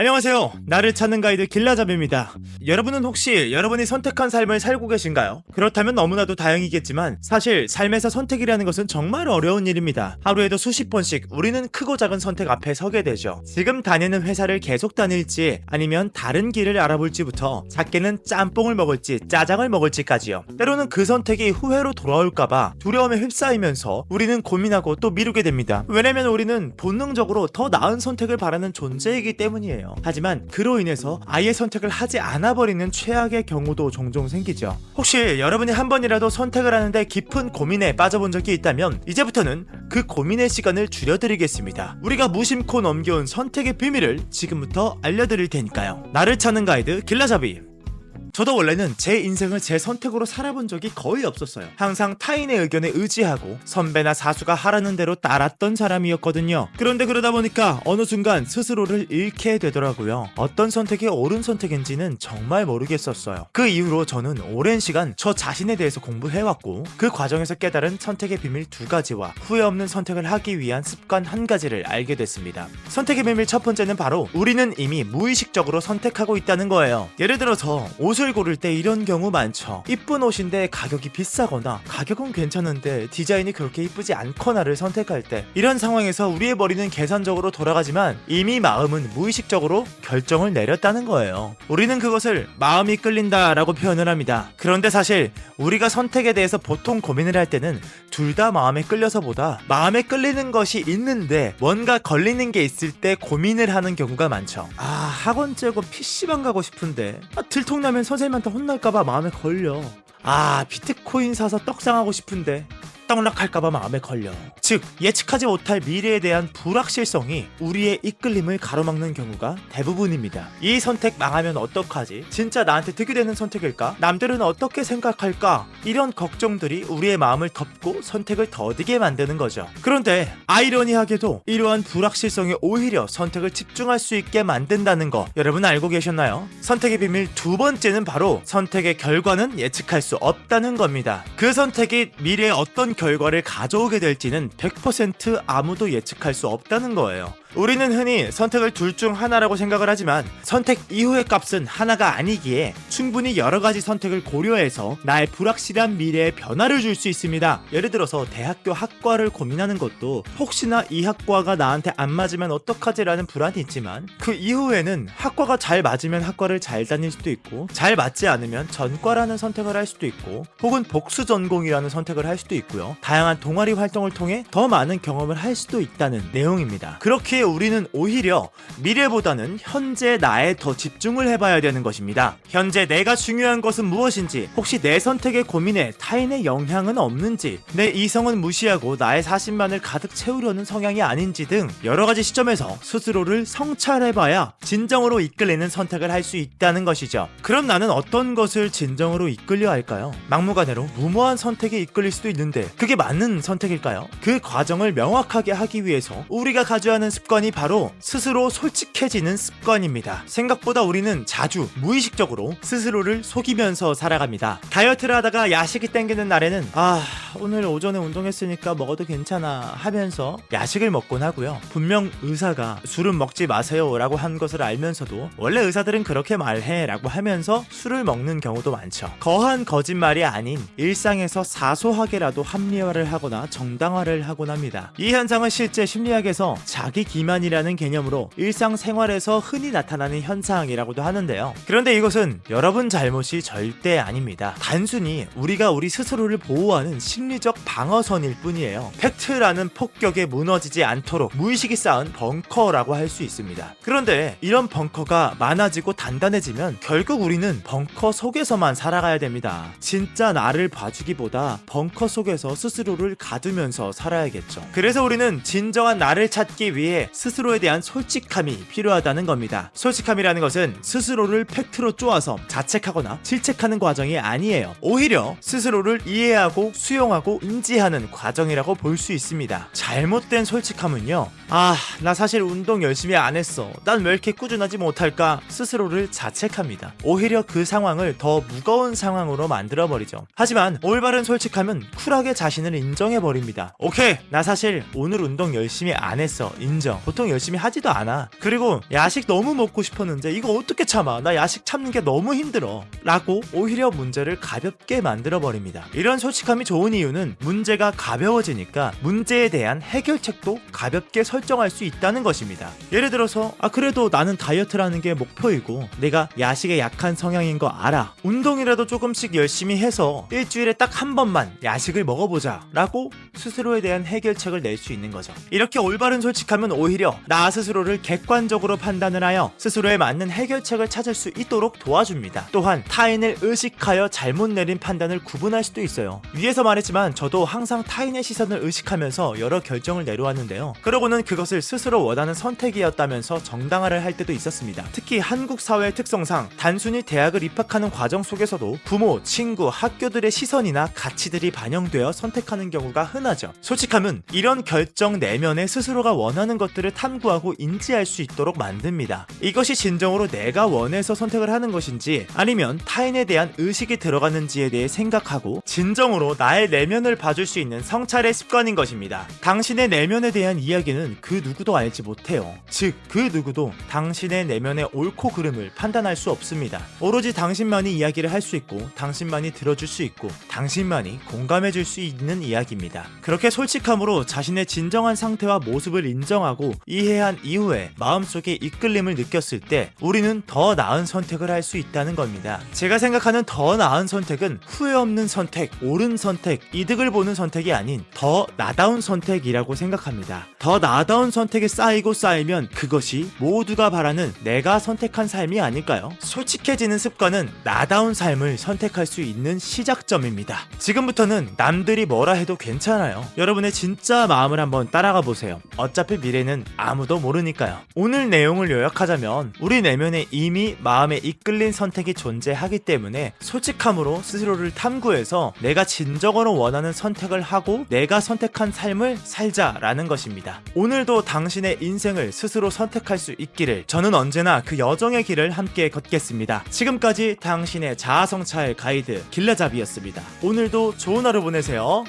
안녕하세요. 나를 찾는 가이드 길라잡입니다. 여러분은 혹시 여러분이 선택한 삶을 살고 계신가요? 그렇다면 너무나도 다행이겠지만 사실 삶에서 선택이라는 것은 정말 어려운 일입니다. 하루에도 수십 번씩 우리는 크고 작은 선택 앞에 서게 되죠. 지금 다니는 회사를 계속 다닐지 아니면 다른 길을 알아볼지부터 작게는 짬뽕을 먹을지 짜장을 먹을지까지요. 때로는 그 선택이 후회로 돌아올까봐 두려움에 휩싸이면서 우리는 고민하고 또 미루게 됩니다. 왜냐면 우리는 본능적으로 더 나은 선택을 바라는 존재이기 때문이에요. 하지만 그로 인해서 아예 선택을 하지 않아 버리는 최악의 경우도 종종 생기죠. 혹시 여러분이 한 번이라도 선택을 하는데 깊은 고민에 빠져본 적이 있다면 이제부터는 그 고민의 시간을 줄여드리겠습니다. 우리가 무심코 넘겨온 선택의 비밀을 지금부터 알려드릴 테니까요. 나를 찾는 가이드 길라잡이 저도 원래는 제 인생을 제 선택으로 살아본 적이 거의 없었어요. 항상 타인의 의견에 의지하고 선배나 사수가 하라는 대로 따랐던 사람이었거든요. 그런데 그러다 보니까 어느 순간 스스로를 잃게 되더라고요. 어떤 선택이 옳은 선택인지는 정말 모르겠었어요. 그 이후로 저는 오랜 시간 저 자신에 대해서 공부해왔고 그 과정에서 깨달은 선택의 비밀 두 가지와 후회 없는 선택을 하기 위한 습관 한 가지를 알게 됐습니다. 선택의 비밀 첫 번째는 바로 우리는 이미 무의식적으로 선택하고 있다는 거예요. 예를 들어서 옷을 고를 때 이런 경우 많죠. 이쁜 옷인데 가격이 비싸거나 가격은 괜찮은데 디자인이 그렇게 이쁘지 않거나를 선택할 때 이런 상황에서 우리의 머리는 계산적으로 돌아가지만 이미 마음은 무의식적으로 결정을 내렸다는 거예요. 우리는 그것을 마음이 끌린다 라고 표현을 합니다. 그런데 사실 우리가 선택에 대해서 보통 고민을 할 때는 둘 다 마음에 끌려서 보다 마음에 끌리는 것이 있는데 뭔가 걸리는 게 있을 때 고민을 하는 경우가 많죠. 아 학원 째고 PC방 가고 싶은데 아, 들통나면 선생님한테 혼날까봐 마음에 걸려. 아 비트코인 사서 떡상하고 싶은데 떡락할까봐 마음에 걸려. 즉 예측하지 못할 미래에 대한 불확실성이 우리의 이끌림을 가로막는 경우가 대부분입니다. 이 선택 망하면 어떡하지? 진짜 나한테 득이 되는 선택일까? 남들은 어떻게 생각할까? 이런 걱정들이 우리의 마음을 덮고 선택을 더디게 만드는 거죠. 그런데 아이러니하게도 이러한 불확실성이 오히려 선택을 집중할 수 있게 만든다는 거 여러분 알고 계셨나요? 선택의 비밀 두 번째는 바로 선택의 결과는 예측할 수 없다는 겁니다. 그 선택이 미래에 어떤 결과를 가져오게 될지는 100% 아무도 예측할 수 없다는 거예요. 우리는 흔히 선택을 둘 중 하나라고 생각을 하지만 선택 이후의 값은 하나가 아니기에 충분히 여러 가지 선택을 고려해서 나의 불확실한 미래에 변화를 줄 수 있습니다. 예를 들어서 대학교 학과를 고민하는 것도 혹시나 이 학과가 나한테 안 맞으면 어떡하지라는 불안이 있지만 그 이후에는 학과가 잘 맞으면 학과를 잘 다닐 수도 있고 잘 맞지 않으면 전과라는 선택을 할 수도 있고 혹은 복수 전공이라는 선택을 할 수도 있고요. 다양한 동아리 활동을 통해 더 많은 경험을 할 수도 있다는 내용입니다. 그렇게 우리는 오히려 미래보다는 현재 나에 더 집중을 해봐야 되는 것입니다. 현재 내가 중요한 것은 무엇인지, 혹시 내 선택의 고민에 타인의 영향은 없는지, 내 이성은 무시하고 나의 사심만을 가득 채우려는 성향이 아닌지 등 여러 가지 시점에서 스스로를 성찰해봐야 진정으로 이끌리는 선택을 할 수 있다는 것이죠. 그럼 나는 어떤 것을 진정으로 이끌려 할까요? 막무가내로 무모한 선택에 이끌릴 수도 있는데 그게 맞는 선택일까요? 그 과정을 명확하게 하기 위해서 우리가 가져야 하는 습관이 바로 스스로 솔직해지는 습관입니다. 생각보다 우리는 자주 무의식적으로 스스로를 속이면서 살아갑니다. 다이어트를 하다가 야식이 땡기는 날에는 아 오늘 오전에 운동했으니까 먹어도 괜찮아 하면서 야식을 먹곤 하고요. 분명 의사가 술은 먹지 마세요 라고 한 것을 알면서도 원래 의사들은 그렇게 말해 라고 하면서 술을 먹는 경우도 많죠. 거한 거짓말이 아닌 일상에서 사소하게라도 합리화를 하거나 정당화를 하곤 합니다. 이 현상은 실제 심리학에서 자기 기만이라는 개념으로 일상생활에서 흔히 나타나는 현상이라고도 하는데요. 그런데 이것은 여러분 잘못이 절대 아닙니다. 단순히 우리가 우리 스스로를 보호하는 심리적 방어선일 뿐이에요. 팩트라는 폭격에 무너지지 않도록 무의식이 쌓은 벙커라고 할 수 있습니다. 그런데 이런 벙커가 많아지고 단단해지면 결국 우리는 벙커 속에서만 살아가야 됩니다. 진짜 나를 봐주기보다 벙커 속에서 스스로를 가두면서 살아야겠죠. 그래서 우리는 진정한 나를 찾기 위해 스스로에 대한 솔직함이 필요하다는 겁니다. 솔직함이라는 것은 스스로를 팩트로 쪼아서 자책하거나 질책하는 과정이 아니에요. 오히려 스스로를 이해하고 수용 하는 인정하고 인지하는 과정이라고 볼 수 있습니다. 잘못된 솔직함은요. 아, 나 사실 운동 열심히 안 했어. 난 왜 이렇게 꾸준하지 못할까? 스스로를 자책합니다. 오히려 그 상황을 더 무거운 상황으로 만들어버리죠. 하지만 올바른 솔직함은 쿨하게 자신을 인정해버립니다. 오케이, 나 사실 오늘 운동 열심히 안 했어. 인정. 보통 열심히 하지도 않아. 그리고 야식 너무 먹고 싶었는데 이거 어떻게 참아? 나 야식 참는 게 너무 힘들어. 라고 오히려 문제를 가볍게 만들어버립니다. 이런 솔직함이 좋은 이유는 문제가 가벼워지니까 문제에 대한 해결책도 가볍게 설정할 수 있다는 것입니다. 예를 들어서, 아, 그래도 나는 다이어트라는 게 목표이고, 내가 야식에 약한 성향인 거 알아. 운동이라도 조금씩 열심히 해서 일주일에 딱 한 번만 야식을 먹어보자. 라고 스스로에 대한 해결책을 낼 수 있는 거죠. 이렇게 올바른 솔직함은 오히려 나 스스로를 객관적으로 판단을 하여 스스로에 맞는 해결책을 찾을 수 있도록 도와줍니다. 또한 타인을 의식하여 잘못 내린 판단을 구분할 수도 있어요. 위에서 말했 지만 저도 항상 타인의 시선을 의식하면서 여러 결정을 내려왔는데요. 그러고는 그것을 스스로 원하는 선택이었다면서 정당화를 할 때도 있었습니다. 특히 한국 사회의 특성상 단순히 대학을 입학하는 과정 속에서도 부모, 친구, 학교들의 시선이나 가치들이 반영되어 선택하는 경우가 흔하죠. 솔직함은 이런 결정 내면에 스스로가 원하는 것들을 탐구하고 인지할 수 있도록 만듭니다. 이것이 진정으로 내가 원해서 선택을 하는 것인지 아니면 타인에 대한 의식이 들어가는지에 대해 생각하고 진정으로 나의 내 면을 봐줄 수 있는 성찰의 습관인 것입니다. 당신의 내면에 대한 이야기는 그 누구도 알지 못해요. 즉, 그 누구도 당신의 내면의 옳고 그름을 판단할 수 없습니다. 오로지 당신만이 이야기를 할 수 있고, 당신만이 들어줄 수 있고, 당신만이 공감해 줄 수 있는 이야기입니다. 그렇게 솔직함으로 자신의 진정한 상태와 모습을 인정하고 이해한 이후에 마음속에 이끌림을 느꼈을 때 우리는 더 나은 선택을 할 수 있다는 겁니다. 제가 생각하는 더 나은 선택은 후회 없는 선택, 옳은 선택, 이득을 보는 선택이 아닌 더 나다운 선택이라고 생각합니다. 더 나다운 선택이 쌓이고 쌓이면 그것이 모두가 바라는 내가 선택한 삶이 아닐까요? 솔직해지는 습관은 나다운 삶을 선택할 수 있는 시작점입니다. 지금부터는 남들이 뭐라 해도 괜찮아요. 여러분의 진짜 마음을 한번 따라가 보세요. 어차피 미래는 아무도 모르니까요. 오늘 내용을 요약하자면 우리 내면에 이미 마음에 이끌린 선택이 존재하기 때문에 솔직함으로 스스로를 탐구해서 내가 진정으로 원하는 선택을 하고 내가 선택한 삶을 살자라는 것입 니다. 오늘도 당신의 인생을 스스로 선택할 수 있기를 저는 언제나 그 여정의 길을 함께 걷겠습니다. 지금까지 당신의 자아성찰 가이드 길라잡이였습니다. 오늘도 좋은 하루 보내세요.